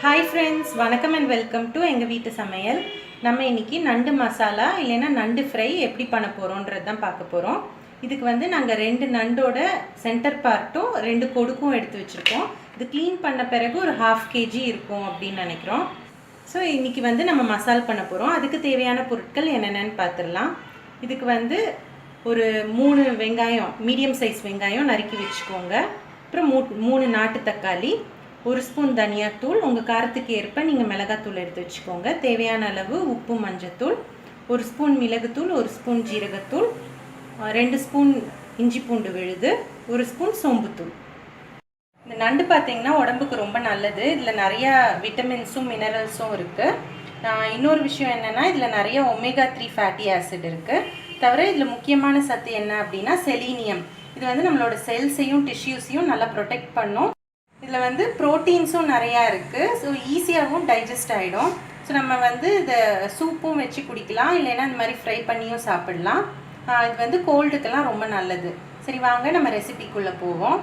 Hi friends வணக்கம் and welcome to எங்கள் வீட்டு சமையல். நம்ம இன்னைக்கு நண்டு மசாலா இல்லைன்னா நண்டு ஃப்ரை எப்படி பண்ண போகிறோன்றது தான் பார்க்க போகிறோம் இதுக்கு வந்து நாங்கள் ரெண்டு நண்டோட சென்டர் பார்ட்டும் ரெண்டு கொடுக்கும் எடுத்து வச்சுருக்கோம். இது க்ளீன் பண்ண பிறகு ஒரு ஹாஃப் கேஜி இருக்கும் அப்படின்னு நினைக்கிறோம். ஸோ இன்றைக்கி வந்து நம்ம மசால் பண்ண போகிறோம் அதுக்கு தேவையான பொருட்கள் என்னென்னு பார்த்துடலாம். இதுக்கு வந்து ஒரு மூணு வெங்காயம் மீடியம் சைஸ் வெங்காயம் நறுக்கி வச்சுக்கோங்க. அப்புறம் மூ மூணு நாட்டு தக்காளி ஒரு ஸ்பூன் தனியாத்தூள் உங்கள் காரத்துக்கு ஏற்ப நீங்கள் மிளகாத்தூள் எடுத்து வச்சுக்கோங்க. தேவையான அளவு உப்பு மஞ்சத்தூள் ஒரு ஸ்பூன் மிளகுத்தூள் ஒரு ஸ்பூன் ஜீரகத்தூள் ரெண்டு ஸ்பூன் இஞ்சி பூண்டு விழுது ஒரு ஸ்பூன் சோம்புத்தூள். இந்த நண்டு பார்த்தீங்கன்னா உடம்புக்கு ரொம்ப நல்லது. இதில் நிறையா விட்டமின்ஸும் மினரல்ஸும் இருக்குது இன்னொரு விஷயம் என்னென்னா இதில் நிறைய ஒமேகா த்ரீ ஃபேட்டி ஆசிட் இருக்குது தவிர இதில் முக்கியமான சத்து என்ன அப்படின்னா செலீனியம் இது வந்து நம்மளோட செல்ஸையும் டிஷ்யூஸையும் நல்லா ப்ரொடெக்ட் பண்ணும். இதில் வந்து ப்ரோட்டீன்ஸும் நிறையா இருக்குது ஸோ ஈஸியாகவும் டைஜஸ்ட் ஆகிடும் ஸோ நம்ம வந்து இதை சூப்பும் வச்சு குடிக்கலாம். இல்லைன்னா இந்த மாதிரி ஃப்ரை பண்ணியும் சாப்பிடலாம். இது வந்து கோல்டுக்கெல்லாம் ரொம்ப நல்லது. சரி வாங்க நம்ம ரெசிபிக்குள்ளே போவோம்.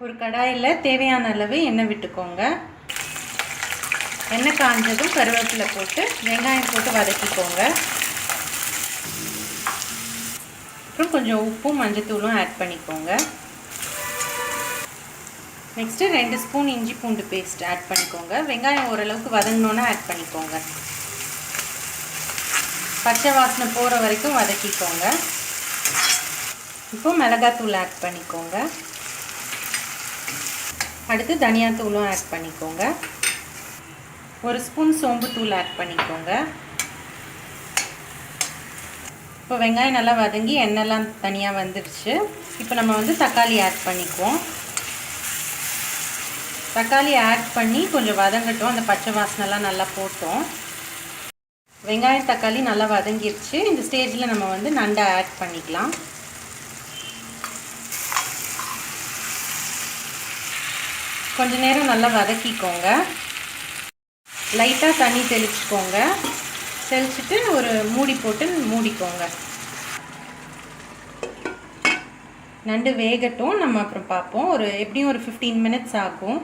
ஒரு கடாயில் தேவையான அளவு எண்ணெய் விட்டுக்கோங்க. எண்ணெய் காஞ்சதும் கருவேப்பிலை போட்டு வெங்காயம் போட்டு வதக்கிக்கோங்க. அப்புறம் கொஞ்சம் உப்பும் மஞ்சத்தூளும் ஆட் பண்ணிக்கோங்க. நெக்ஸ்ட்டு ரெண்டு ஸ்பூன் இஞ்சி பூண்டு பேஸ்ட் ஆட் பண்ணிக்கோங்க. வெங்காயம் ஓரளவுக்கு வதங்கினோன்னே ஆட் பண்ணிக்கோங்க. பச்சை வாசனை போகிற வரைக்கும் வதக்கிக்கோங்க. இப்போ மிளகாத்தூள் ஆட் பண்ணிக்கோங்க. அடுத்து தனியாத்தூளும் ஆட் பண்ணிக்கோங்க. ஒரு ஸ்பூன் சோம்புத்தூள் ஆட் பண்ணிக்கோங்க. இப்போ வெங்காயம் நல்லா வதங்கி எண்ணெய்லாம் தனியாக வந்துடுச்சு. இப்போ நம்ம வந்து தக்காளி ஆட் பண்ணிக்குவோம். தக்காளி ஆட் பண்ணி கொஞ்சம் வதங்கட்டும். அந்த பச்சை வாசனைலாம் நல்லா போட்டோம். வெங்காயம் தக்காளி நல்லா வதங்கிருச்சு. இந்த ஸ்டேஜில் நம்ம வந்து நண்டை ஆட் பண்ணிக்கலாம். கொஞ்ச நேரம் நல்லா வதக்கிக்கோங்க. லைட்டாக தண்ணி தெளிச்சுக்கோங்க. தெளிச்சுட்டு ஒரு மூடி போட்டு மூடிக்கோங்க. நண்டு வேகட்டும். நம்ம அப்புறம் பார்ப்போம். ஒரு எப்படியும் ஒரு ஃபிஃப்டீன் மினிட்ஸ் ஆகும்.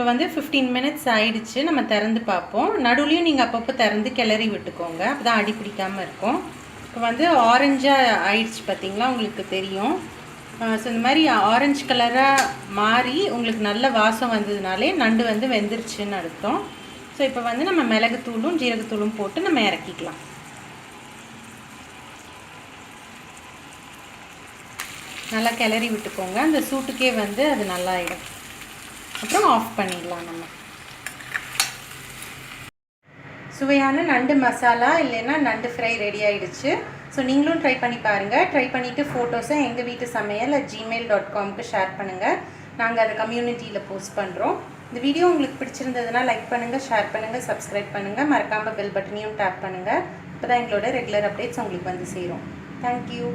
இப்போ வந்து ஃபிஃப்டீன் மினிட்ஸ் ஆயிடுச்சு. நம்ம திறந்து பார்ப்போம். நடுவுலையும் நீங்கள் அப்பப்போ திறந்து கிளறி விட்டுக்கோங்க. அப்போ தான் அடி பிடிக்காமல் இருக்கும். இப்போ வந்து ஆரஞ்சாக ஆயிடுச்சு பார்த்தீங்களா உங்களுக்கு தெரியும். ஸோ இந்த மாதிரி ஆரஞ்சு கலராக மாறி உங்களுக்கு நல்ல வாசம் வந்ததுனாலே நண்டு வந்து வெந்துருச்சுன்னு அர்த்தம். ஸோ இப்போ வந்து நம்ம மிளகுத்தூளும் ஜீரகத்தூளும் போட்டு நம்ம இறக்கிக்கலாம். நல்லா கிளறி விட்டுக்கோங்க. அந்த சூட்டுக்கே வந்து அது நல்லா ஆகிடும் அப்புறம் ஆஃப் பண்ணிடலாம் நம்ம. சுவையான நண்டு மசாலா இல்லைன்னா நண்டு ஃப்ரை ரெடி ஆகிடுச்சு ஸோ நீங்களும் ட்ரை பண்ணி பாருங்கள் ட்ரை பண்ணிவிட்டு ஃபோட்டோஸை எங்கள் வீட்டு சமையல் ஜிமெயில் டாட் காம்க்கு ஷேர் பண்ணுங்கள் நாங்கள் அதை கம்யூனிட்டியில் போஸ்ட் பண்ணுறோம் இந்த வீடியோ உங்களுக்கு பிடிச்சிருந்ததுன்னா லைக் பண்ணுங்கள் ஷேர் பண்ணுங்கள் சப்ஸ்கிரைப் பண்ணுங்கள் மறக்காமல் பெல் பட்டனையும் டேப் பண்ணுங்கள் இப்போ தான் எங்களோட ரெகுலர் அப்டேட்ஸ் உங்களுக்கு வந்து சேரும். தேங்க்யூ